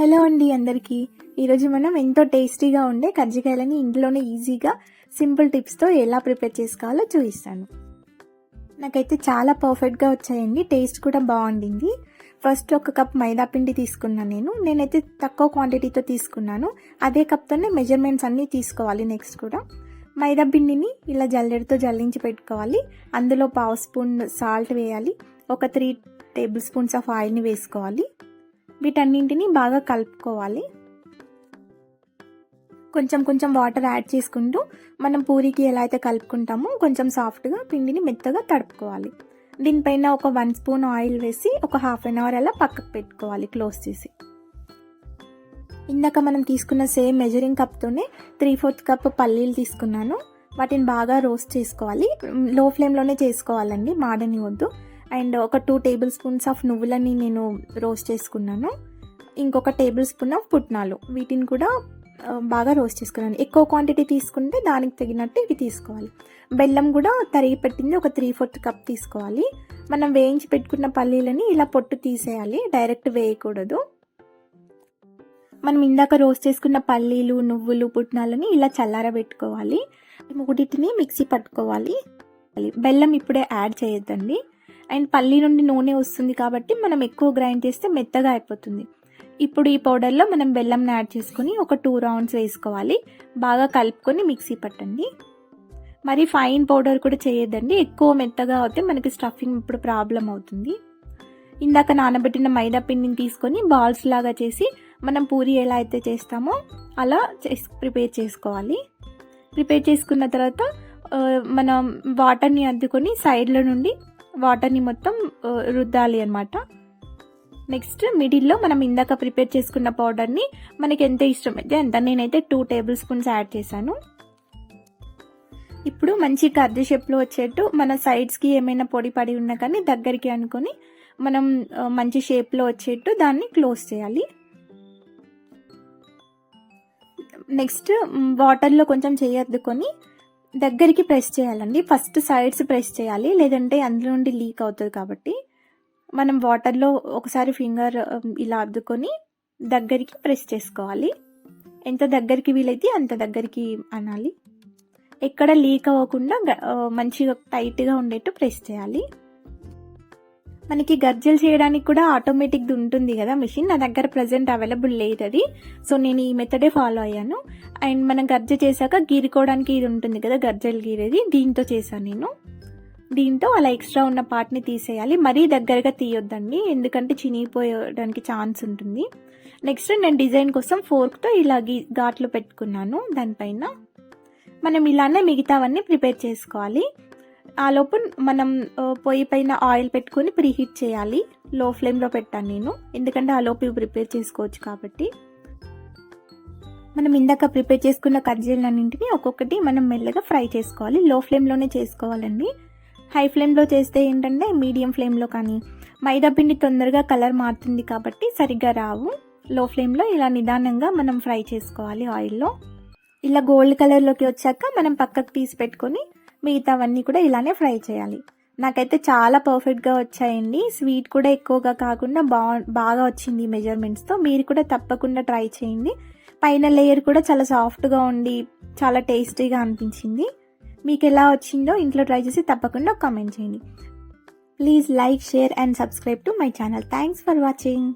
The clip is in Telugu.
హలో అండి అందరికీ. ఈరోజు మనం ఎంతో టేస్టీగా ఉండే కజ్జికాయలని ఇంట్లోనే ఈజీగా సింపుల్ టిప్స్తో ఎలా ప్రిపేర్ చేసుకోవాలో చూపిస్తాను. నాకైతే చాలా పర్ఫెక్ట్గా వచ్చాయండి. టేస్ట్ కూడా బాగుండింది. ఫస్ట్ ఒక కప్ మైదా పిండి తీసుకున్నాను నేను. నేనైతే తక్కువ క్వాంటిటీతో తీసుకున్నాను. అదే కప్తోనే మెజర్మెంట్స్ అన్నీ తీసుకోవాలి నెక్స్ట్ కూడా. మైదా పిండిని ఇలా జల్లెడతో జల్లించి పెట్టుకోవాలి. అందులో పావు స్పూన్ సాల్ట్ వేయాలి. ఒక త్రీ టేబుల్ స్పూన్స్ ఆఫ్ ఆయిల్ని వేసుకోవాలి. వీటన్నింటిని బాగా కలుపుకోవాలి. కొంచెం కొంచెం వాటర్ యాడ్ చేసుకుంటూ మనం పూరికి ఎలా అయితే కలుపుకుంటామో కొంచెం సాఫ్ట్గా పిండిని మెత్తగా తడుపుకోవాలి. దీనిపైన ఒక వన్ స్పూన్ ఆయిల్ వేసి ఒక హాఫ్ అన్ అవర్ అలా పక్కకు పెట్టుకోవాలి క్లోజ్ చేసి. ఇందాక మనం తీసుకున్న సేమ్ మెజరింగ్ కప్తోనే త్రీ ఫోర్త్ కప్ పల్లీలు తీసుకున్నాను. వాటిని బాగా రోస్ట్ చేసుకోవాలి. లో ఫ్లేమ్లోనే చేసుకోవాలండి మాడని వద్దు అండ్ ఒక టూ టేబుల్ స్పూన్స్ ఆఫ్ నువ్వులని నేను రోస్ట్ చేసుకున్నాను. ఇంకొక టేబుల్ స్పూన్ ఆఫ్ పుట్నాలు. వీటిని కూడా బాగా రోస్ట్ చేసుకున్నాను ఎక్కువ క్వాంటిటీ తీసుకుంటే దానికి తగినట్టు ఇవి తీసుకోవాలి. బెల్లం కూడా తరిగి పెట్టింది ఒక త్రీ ఫోర్త్ కప్ తీసుకోవాలి. మనం వేయించి పెట్టుకున్న పల్లీలని ఇలా పొట్టు తీసేయాలి. డైరెక్ట్ వేయకూడదు. మనం ఇందాక రోస్ట్ చేసుకున్న పల్లీలు నువ్వులు పుట్నాలని ఇలా చల్లారబెట్టుకోవాలి. మూడింటిని మిక్సీ పట్టుకోవాలి. బెల్లం ఇప్పుడే యాడ్ చేయొద్దండి. అండ్ పల్లి నుండి నూనె వస్తుంది కాబట్టి మనం ఎక్కువ గ్రైండ్ చేస్తే మెత్తగా అయిపోతుంది. ఇప్పుడు ఈ పౌడర్లో మనం బెల్లంని యాడ్ చేసుకొని ఒక టూ రౌండ్స్ వేసుకోవాలి. బాగా కలుపుకొని మిక్సీ పట్టండి. మరి ఫైన్ పౌడర్ కూడా చేయొద్దండి. ఎక్కువ మెత్తగా అవుతే మనకి స్టఫింగ్ ఇప్పుడు ప్రాబ్లం అవుతుంది. ఇందాక నానబెట్టిన మైదా పిండిని తీసుకొని బాల్స్ లాగా చేసి మనం పూరి ఎలా అయితే చేస్తామో అలా ప్రిపేర్ చేసుకోవాలి. ప్రిపేర్ చేసుకున్న తర్వాత మనం వాటర్ని అద్దుకొని సైడ్లో నుండి వాటర్ని మొత్తం రుద్దాలి అనమాట నెక్స్ట్ మిడిల్లో మనం ఇందాక ప్రిపేర్ చేసుకున్న పౌడర్ని మనకి ఎంత ఇష్టమైతే అంత. నేనైతే టూ టేబుల్ స్పూన్స్ యాడ్ చేశాను. ఇప్పుడు మంచి కర్రీ షేప్లో వచ్చేట్టు మన సైడ్స్కి ఏమైనా పొడి పడి ఉన్నా కానీ దగ్గరికి అనుకొని మనం మంచి షేప్లో వచ్చేట్టు దాన్ని క్లోజ్ చేయాలి. నెక్స్ట్ వాటర్లో కొంచెం చేయద్దుకొని దగ్గరికి ప్రెస్ చేయాలండి. ఫస్ట్ సైడ్స్ ప్రెస్ చేయాలి. లేదంటే అందులో నుండి లీక్ అవుతుంది కాబట్టి మనం వాటర్లో ఒకసారి ఫింగర్ um, ఇలా అద్దుకొని దగ్గరికి ప్రెస్ చేసుకోవాలి. ఎంత దగ్గరికి వీలైతే అంత దగ్గరికి అనాలి. ఎక్కడ లీక్ అవ్వకుండా uh, మంచిగా టైట్గా ఉండేట్టు ప్రెస్ చేయాలి. మనకి గర్జలు చేయడానికి కూడా ఆటోమేటిక్ది ఉంటుంది కదా మిషన్ నా దగ్గర ప్రజెంట్ అవైలబుల్ లేదు అది. సో నేను ఈ మెథడే ఫాలో అయ్యాను. అండ్ మనం గర్జ చేశాక గీరుకోవడానికి ఇది ఉంటుంది కదా గర్జలు గీరేది. దీంతో చేశాను నేను. దీంతో అలా ఎక్స్ట్రా ఉన్న పార్ట్ని తీసేయాలి. మరీ దగ్గరగా తీయొద్దండి. ఎందుకంటే చినిగిపోయడానికి ఛాన్స్ ఉంటుంది. నెక్స్ట్ నేను డిజైన్ కోసం ఫోర్క్తో ఇలా గీ ఘాట్లు పెట్టుకున్నాను దానిపైన. మనం ఇలానే మిగతావన్నీ ప్రిపేర్ చేసుకోవాలి. ఆ లోపు మనం పొయ్యి పైన ఆయిల్ పెట్టుకొని ప్రీహీట్ చేయాలి. లో ఫ్లేమ్లో పెట్టాను నేను. ఎందుకంటే ఆ లోపు ఇవి ప్రిపేర్ చేసుకోవచ్చు కాబట్టి. మనం ఇందాక ప్రిపేర్ చేసుకున్న కజ్జీలన్నింటినీ ఒక్కొక్కటి మనం మెల్లగా ఫ్రై చేసుకోవాలి. లో ఫ్లేమ్లోనే చేసుకోవాలండి. హై ఫ్లేమ్లో చేస్తే ఏంటంటే మీడియం ఫ్లేమ్లో కానీ మైదా పిండి తొందరగా కలర్ మారుతుంది కాబట్టి సరిగ్గా రావు. లో ఫ్లేమ్లో ఇలా నిదానంగా మనం ఫ్రై చేసుకోవాలి ఆయిల్లో. ఇలా గోల్డ్ కలర్లోకి వచ్చాక మనం పక్కకు తీసి పెట్టుకొని మిగతావన్నీ కూడా ఇలానే ఫ్రై చేయాలి. నాకైతే చాలా పర్ఫెక్ట్గా వచ్చాయండి. స్వీట్ కూడా ఎక్కువగా కాకుండా బా బాగా వచ్చింది మెజర్మెంట్స్తో మీరు కూడా తప్పకుండా ట్రై చేయండి. పైన లేయర్ కూడా చాలా సాఫ్ట్గా ఉండి చాలా టేస్టీగా అనిపించింది. మీకు ఎలా వచ్చిందో ఇంట్లో ట్రై చేసి తప్పకుండా కామెంట్ చేయండి. Please like share and subscribe to my channel thanks for watching